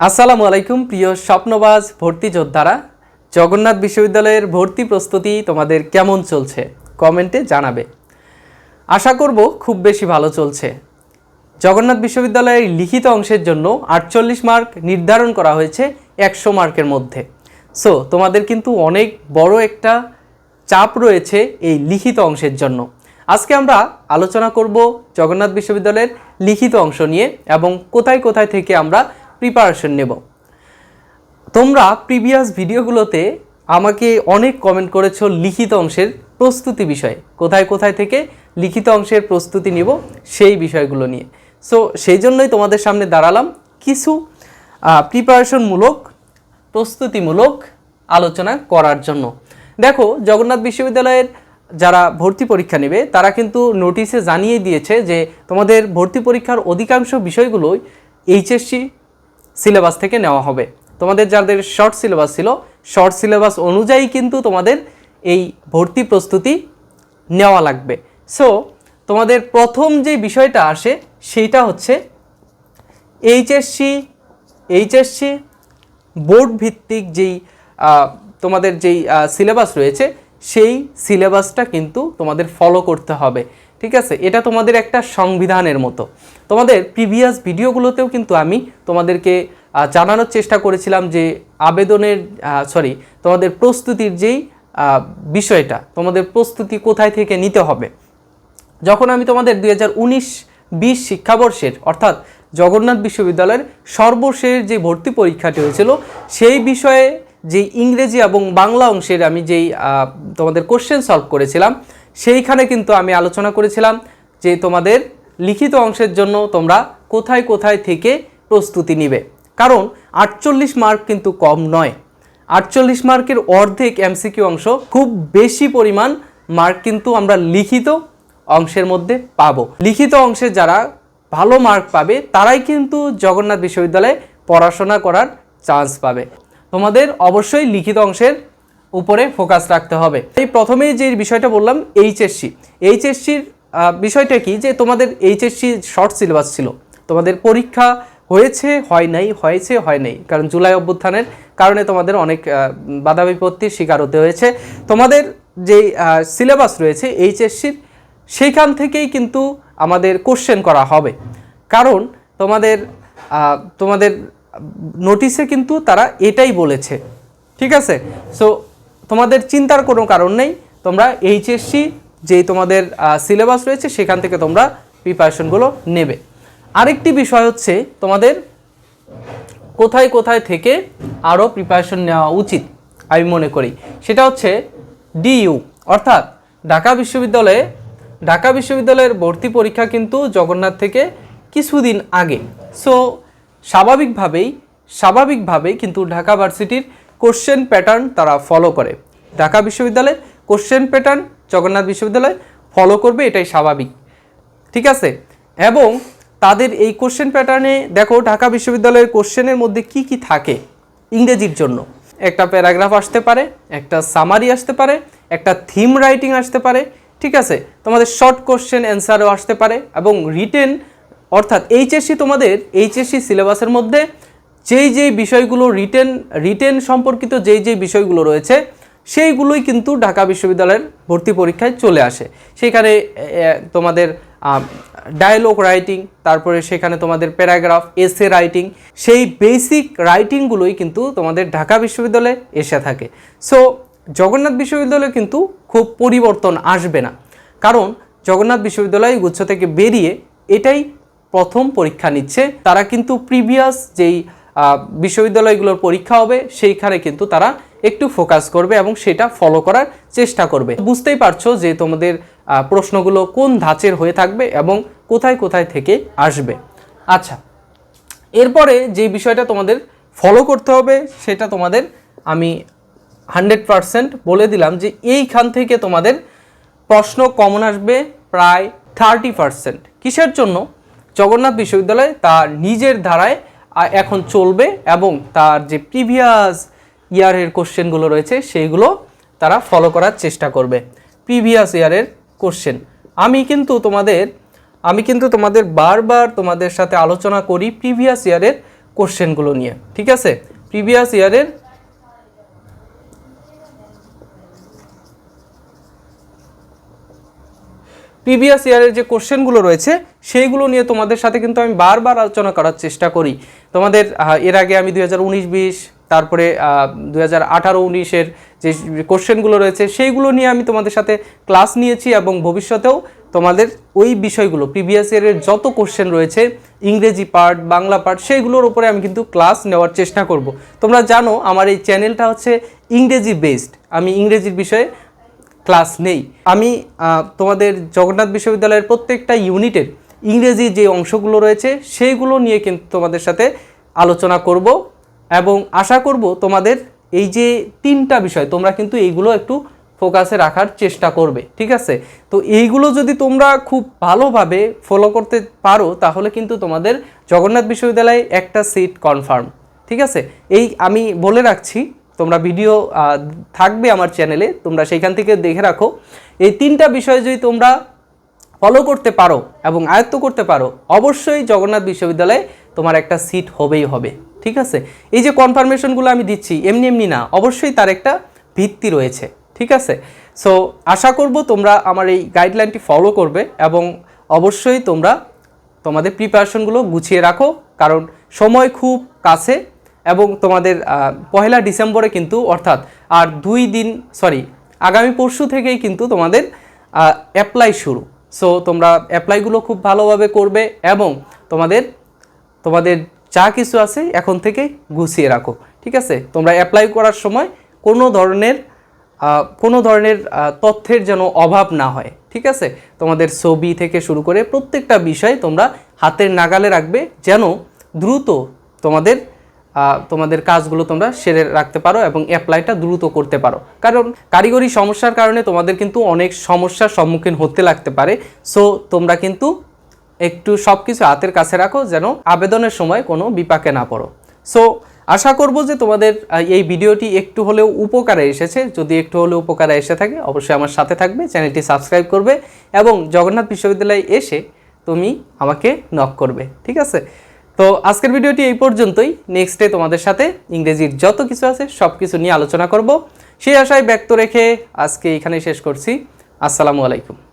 আসসালামু আলাইকুম, প্রিয় স্বপ্নবাজ ভর্তি যোদ্ধারা। জগন্নাথ বিশ্ববিদ্যালয়ের ভর্তি প্রস্তুতি তোমাদের কেমন চলছে কমেন্টে জানাবে। আশা করব খুব বেশি ভালো চলছে। জগন্নাথ বিশ্ববিদ্যালয়ের লিখিত অংশের জন্য আটচল্লিশ মার্ক নির্ধারণ করা হয়েছে একশো মার্কের মধ্যে। সো, তোমাদের কিন্তু অনেক বড় একটা চাপ রয়েছে এই লিখিত অংশের জন্য। আজকে আমরা আলোচনা করব জগন্নাথ বিশ্ববিদ্যালয়ের লিখিত অংশ নিয়ে এবং কোথায় কোথায় থেকে আমরা প্রিপারেশন নেব। তোমরা প্রিভিয়াস ভিডিওগুলোতে আমাকে অনেক কমেন্ট করেছ লিখিত অংশের প্রস্তুতি বিষয়ে। কোথায় কোথায় থেকে লিখিত অংশের প্রস্তুতি নিব সেই বিষয়গুলো নিয়ে। সো সেই জন্যই তোমাদের সামনে দাঁড়ালাম। কিছু প্রিপারেশনমূলক প্রস্তুতিমূলক আলোচনা করার জন্য। দেখো, জগন্নাথ বিশ্ববিদ্যালয়ের যারা ভর্তি পরীক্ষা নেবে, তারা কিন্তু নোটিশে জানিয়ে দিয়েছে যে তোমাদের ভর্তি পরীক্ষার অধিকাংশ বিষয়গুলোই এইচএসসি সিলেবাস থেকে নেওয়া হবে। তোমাদের যাদের শর্ট সিলেবাস ছিল শর্ট সিলেবাস অনুযায়ী কিন্তু তোমাদের এই ভর্তি প্রস্তুতি নেওয়া লাগবে। সো তোমাদের প্রথম যে বিষয়টা আসে, সেইটা হচ্ছে এইচএসসি এইচএসসি বোর্ড ভিত্তিক যেই তোমাদের যেই সিলেবাস রয়েছে, সেই সিলেবাসটা কিন্তু তোমাদের ফলো করতে হবে। ঠিক আছে? এটা তোমাদের একটা সংবিধানের মতো। তোমাদের প্রিভিয়াস ভিডিওগুলোতেও কিন্তু আমি তোমাদেরকে জানানোর চেষ্টা করেছিলাম যে আবেদনের সরি তোমাদের প্রস্তুতির যেই বিষয়টা, তোমাদের প্রস্তুতি কোথায় থেকে নিতে হবে। যখন আমি তোমাদের দুই হাজার উনিশ বিশ শিক্ষাবর্ষের, অর্থাৎ জগন্নাথ বিশ্ববিদ্যালয়ের সর্বশেষ যে ভর্তি পরীক্ষাটি হয়েছিল, সেই বিষয়ে যে ইংরেজি এবং বাংলা অংশের আমি যেই তোমাদের কোশ্চেন সলভ করেছিলাম সেইখানে কিন্তু আমি আলোচনা করেছিলাম যে তোমাদের লিখিত অংশের জন্য তোমরা কোথায় কোথায় থেকে প্রস্তুতি নিবে। কারণ আটচল্লিশ মার্ক কিন্তু কম নয়। আটচল্লিশ মার্কের অর্ধেক এমসিকিউ অংশ খুব বেশি পরিমাণ মার্ক কিন্তু আমরা লিখিত অংশের মধ্যে পাবো। লিখিত অংশে যারা ভালো মার্ক পাবে, তারাই কিন্তু জগন্নাথ বিশ্ববিদ্যালয়ে পড়াশোনা করার চান্স পাবে। তোমাদের অবশ্যই লিখিত অংশের উপরে ফোকাস রাখতে হবে। এই প্রথমেই যে বিষয়টা বললাম এইচএসসি এইচএসসির বিষয়টা কি যে তোমাদের এইচএসসি শর্ট সিলেবাস ছিল। তোমাদের পরীক্ষা হয়েছে, হয় নাই, হয়েছে, হয় নাই। কারণ জুলাই অভ্যুত্থানের কারণে তোমাদের অনেক বাধা বিপত্তির শিকার হতে হয়েছে। তোমাদের যে সিলেবাস রয়েছে এইচএসসির সেইখান থেকেই কিন্তু আমাদের কোশ্চেন করা হবে। কারণ তোমাদের তোমাদের নোটিশে কিন্তু তারা এটাই বলেছে। ঠিক আছে? সো তোমাদের চিন্তার কোনো কারণ নেই। তোমরা এইচএসসি যেই তোমাদের সিলেবাস রয়েছে, সেখান থেকে তোমরা প্রিপারেশনগুলো নেবে। আরেকটি বিষয় হচ্ছে তোমাদের কোথায় কোথায় থেকে আরও প্রিপারেশন নেওয়া উচিত, আমি মনে করি। সেটা হচ্ছে ডিইউ অর্থাৎ ঢাকা বিশ্ববিদ্যালয়ে, ঢাকা বিশ্ববিদ্যালয়ের ভর্তি পরীক্ষা কিন্তু জগন্নাথ থেকে কিছুদিন আগে। সো স্বাভাবিকভাবেই স্বাভাবিকভাবেই কিন্তু ঢাকা ভার্সিটির কোশ্চেন প্যাটার্ন তারা ফলো করে। ঢাকা বিশ্ববিদ্যালয়ে কোশ্চেন প্যাটার্ন জগন্নাথ বিশ্ববিদ্যালয় ফলো করবে, এটাই স্বাভাবিক। ঠিক আছে? এবং তাদের এই কোশ্চেন প্যাটার্নে দেখো, ঢাকা বিশ্ববিদ্যালয়ের কোশ্চেনের মধ্যে কি কি থাকে ইংরেজির জন্য। একটা প্যারাগ্রাফ আসতে পারে, একটা সামারি আসতে পারে, একটা থিম রাইটিং আসতে পারে, ঠিক আছে? তোমাদের শর্ট কোশ্চেন অ্যান্সারও আসতে পারে এবং রিটেন অর্থাৎ এইচএসসি তোমাদের এইচএসসি সিলেবাসের মধ্যে যেই যেই বিষয়গুলো রিটেন রিটেন সম্পর্কিত যেই যেই বিষয়গুলো রয়েছে, সেইগুলোই কিন্তু ঢাকা বিশ্ববিদ্যালয়ের ভর্তি পরীক্ষায় চলে আসে। সেখানে তোমাদের ডায়ালগ রাইটিং তারপরে সেখানে তোমাদের প্যারাগ্রাফ এসে রাইটিং সেই বেসিক রাইটিংগুলোই কিন্তু তোমাদের ঢাকা বিশ্ববিদ্যালয়ে এসে থাকে। সো জগন্নাথ বিশ্ববিদ্যালয়ে কিন্তু খুব পরিবর্তন আসবে না। কারণ, জগন্নাথ বিশ্ববিদ্যালয় গুচ্ছ থেকে বেরিয়ে এটাই প্রথম পরীক্ষা নিচ্ছে। তারা কিন্তু প্রিভিয়াস যেই বিশ্ববিদ্যালয়গুলোর পরীক্ষা হবে, সেইখানে কিন্তু তারা একটু ফোকাস করবে এবং সেটা ফলো করার চেষ্টা করবে। বুঝতেই পারছ যে তোমাদের প্রশ্নগুলো কোন ধাঁচের হয়ে থাকবে এবং কোথায় কোথায় থেকে আসবে। আচ্ছা এরপরে যে বিষয়টা তোমাদের ফলো করতে হবে, সেটা তোমাদের আমি হান্ড্রেড পারসেন্ট বলে দিলাম যে এইখান থেকে তোমাদের প্রশ্ন কমন আসবে প্রায় থার্টি পারসেন্ট। কিসের জন্য? জগন্নাথ বিশ্ববিদ্যালয় তার নিজের ধারায় এখন চলবে এবং তার যে প্রিভিয়াস ইয়ারের কোশ্চেনগুলো রয়েছে সেইগুলো তারা ফলো করার চেষ্টা করবে। প্রিভিয়াস ইয়ারের কোশ্চেন। আমি কিন্তু তোমাদের, আমি কিন্তু তোমাদের বারবার তোমাদের সাথে আলোচনা করি প্রিভিয়াস ইয়ারের কোশ্চেনগুলো নিয়ে, ঠিক আছে? প্রিভিয়াস ইয়ারের প্রিভিয়াস ইয়ারের যে কোশ্চেনগুলো রয়েছে, সেইগুলো নিয়ে তোমাদের সাথে কিন্তু আমি বারবার আলোচনা করার চেষ্টা করি। তোমাদের এর আগে আমি দুই হাজার উনিশ বিশ তারপরে দুই হাজার আঠারো, উনিশের যে কোশ্চেনগুলো রয়েছে, সেইগুলো নিয়ে আমি তোমাদের সাথে ক্লাস নিয়েছি এবং ভবিষ্যতেও তোমাদের ওই বিষয়গুলো, প্রিভিয়াস ইয়ারের যত কোশ্চেন রয়েছে, ইংরেজি পার্ট, বাংলা পার্ট, সেইগুলোর উপরে আমি কিন্তু ক্লাস নেওয়ার চেষ্টা করব। তোমরা জানো, আমার এই চ্যানেলটা হচ্ছে ইংরেজি বেসড। আমি ইংরেজির বিষয়ে ক্লাস নেই। আমি তোমাদের জগন্নাথ বিশ্ববিদ্যালয়ের প্রত্যেকটা ইউনিটের ইংরেজি যে অংশগুলো রয়েছে, সেইগুলো নিয়ে কিন্তু তোমাদের সাথে আলোচনা করব এবং আশা করব তোমাদের এই যে তিনটা বিষয়, তোমরা কিন্তু এইগুলো একটু ফোকাসে রাখার চেষ্টা করবে, ঠিক আছে? তো এইগুলো যদি তোমরা খুব ভালোভাবে ফলো করতে পারো, তাহলে কিন্তু তোমাদের জগন্নাথ বিশ্ববিদ্যালয়ে একটা সিট কনফার্ম ঠিক আছে? এই আমি বলে রাখছি তোমরা ভিডিও থাকবে আমার চ্যানেলে তোমরা সেইখান থেকে দেখে রাখো। এই তিনটা বিষয় যদি তোমরা ফলো করতে পারো এবং আয়ত্ত করতে পারো, অবশ্যই জগন্নাথ বিশ্ববিদ্যালয়ে তোমার একটা সিট হবেই হবে, ঠিক আছে? এই যে কনফার্মেশনগুলো আমি দিচ্ছি, এমনি এমনি না, অবশ্যই তার একটা ভিত্তি রয়েছে, ঠিক আছে? সো আশা করব তোমরা আমার এই গাইডলাইনটি ফলো করবে এবং অবশ্যই তোমরা তোমাদের প্রিপারেশনগুলো গুছিয়ে রাখো, কারণ সময় খুব কাছে এবং তোমাদের পহেলা ডিসেম্বরে কিন্তু, অর্থাৎ আর দুই দিন সরি আগামী পরশু থেকেই কিন্তু তোমাদের অ্যাপ্লাই শুরু। সো তোমরা অ্যাপ্লাইগুলো খুব ভালোভাবে করবে এবং তোমাদের তোমাদের যা কিছু আছে এখন থেকে গুছিয়ে রাখো, ঠিক আছে? তোমরা অ্যাপ্লাই করার সময় কোনো ধরনের কোনো ধরনের তথ্যের যেন অভাব না হয়, ঠিক আছে? তোমাদের ছবি থেকে শুরু করে প্রত্যেকটা বিষয় তোমরা হাতের নাগালে রাখবে যেন দ্রুত তোমাদের তোমাদের কাজগুলো তোমরা সেরে রাখতে পারো এবং অ্যাপ্লাইটা দ্রুত করতে পারো। কারণ কারিগরি সমস্যার কারণে তোমাদের কিন্তু অনেক সমস্যার সম্মুখীন হতে লাগতে পারে। সো তোমরা কিন্তু একটু সব কিছু হাতের কাছে রাখো যেন আবেদনের সময় কোনো বিপাকে না পড়ো। সো আশা করব যে তোমাদের এই ভিডিওটি একটু হলেও উপকারে এসেছে। যদি একটু হলেও উপকারে এসে থাকে, অবশ্যই আমার সাথে থাকবে, চ্যানেলটি সাবস্ক্রাইব করবে এবং জগন্নাথ বিশ্ববিদ্যালয়ে এসে তুমি আমাকে নক করবে, ঠিক আছে? তো আজকের ভিডিওটি এই পর্যন্তই। নেক্সটে তোমাদের সাথে ইংরেজির যত কিছু আছে সব কিছু নিয়ে আলোচনা করব। সেই আশায় ব্যক্ত রেখে আজকে এখানে শেষ করছি। আসসালামু আলাইকুম।